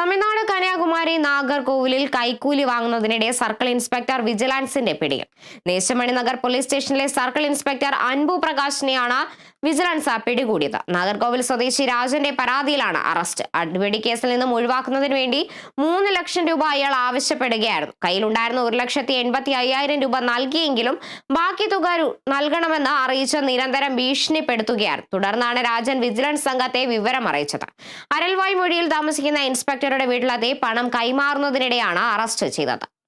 തമിഴ്നാട് കന്യാകുമാരി നാഗർകോവിലിൽ കൈക്കൂലി വാങ്ങുന്നതിനിടെ circle inspector വിജിലൻസിന്റെ പിടിയിൽ. നേശമണി നഗർ പോലീസ് സ്റ്റേഷനിലെ സർക്കിൾ ഇൻസ്പെക്ടർ അൻപു പ്രകാശിനെയാണ് വിജിലൻസ് പിടികൂടിയത് നാഗർകോവിൽ സ്വദേശി രാജന്റെ പരാതിയിലാണ് അറസ്റ്റ്. അടിപിടി കേസിൽ നിന്നും ഒഴിവാക്കുന്നതിന് വേണ്ടി മൂന്ന് ലക്ഷം രൂപ അയാൾ ആവശ്യപ്പെടുകയായിരുന്നു. കയ്യിലുണ്ടായിരുന്ന ഒരു ലക്ഷത്തി എൺപത്തി അയ്യായിരം രൂപ നൽകിയെങ്കിലും ബാക്കി തുക നൽകണമെന്ന് അറിയിച്ച് നിരന്തരം ഭീഷണിപ്പെടുത്തുകയായിരുന്നു. തുടർന്നാണ് രാജൻ വിജിലൻസ് സംഘത്തെ വിവരം അറിയിച്ചത്. അരൽവായ് മൊഴിയിൽ താമസിക്കുന്ന ഇൻസ്പെക്ടറുടെ വീട്ടിലെത്തി പണം കൈമാറുന്നതിനിടെയാണ് അറസ്റ്റ് ചെയ്തത്.